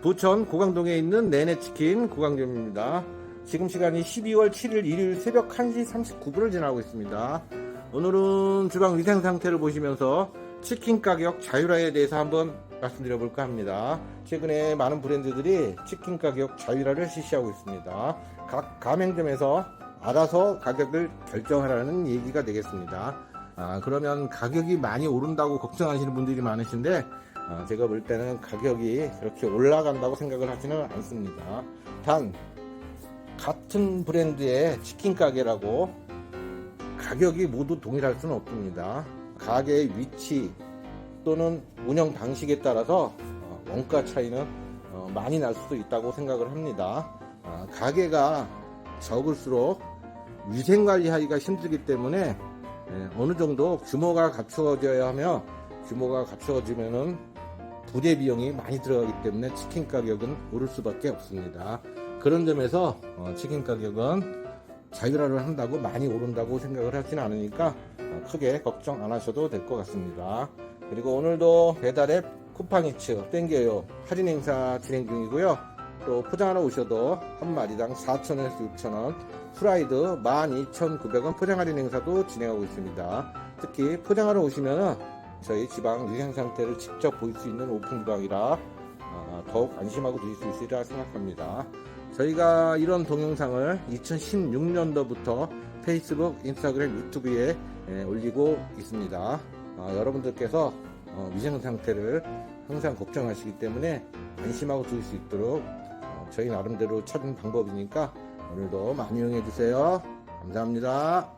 부천 고강동에 있는 내내치킨 고강점입니다. 지금 시간이 12월 7일 일요일 새벽 1시 39분을 지나고 있습니다. 오늘은 주방 위생 상태를 보시면서 치킨 가격 자율화에 대해서 한번 말씀드려 볼까 합니다. 최근에 많은 브랜드들이 치킨 가격 자율화를 실시하고 있습니다. 각 가맹점에서 알아서 가격을 결정하라는 얘기가 되겠습니다. 아, 그러면 가격이 많이 오른다고 걱정하시는 분들이 많으신데 아, 제가 볼 때는 가격이 그렇게 올라간다고 생각을 하지는 않습니다. 단 같은 브랜드의 치킨 가게라고 가격이 모두 동일할 수는 없습니다. 가게의 위치 또는 운영 방식에 따라서 어, 원가 차이는 어, 많이 날 수도 있다고 생각을 합니다. 아, 가게가 적을수록 위생 관리하기가 힘들기 때문에 예, 어느 정도 규모가 갖추어져야 하며 규모가 갖추어지면은 부대 비용이 많이 들어가기 때문에 치킨 가격은 오를 수밖에 없습니다. 그런 점에서 어, 치킨 가격은 자율화를 한다고 많이 오른다고 생각을 하지는 않으니까 어, 크게 걱정 안 하셔도 될 것 같습니다. 그리고 오늘도 배달앱 쿠팡이츠 땡겨요 할인 행사 진행 중이고요. 또 포장하러 오셔도 한 마리당 4,000원에서 6,000원 프라이드 12,900원 포장 할인 행사도 진행하고 있습니다. 특히 포장하러 오시면은 저희 지방 위생 상태를 직접 볼 수 있는 오픈 주방이라 어, 더욱 안심하고 드실 수 있으리라 생각합니다. 저희가 이런 동영상을 2016년도부터 페이스북, 인스타그램, 유튜브에 예, 올리고 있습니다. 어, 여러분들께서 어, 위생 상태를 항상 걱정하시기 때문에 안심하고 드실 수 있도록 어, 저희 나름대로 찾은 방법이니까 오늘도 많이 이용해 주세요. 감사합니다.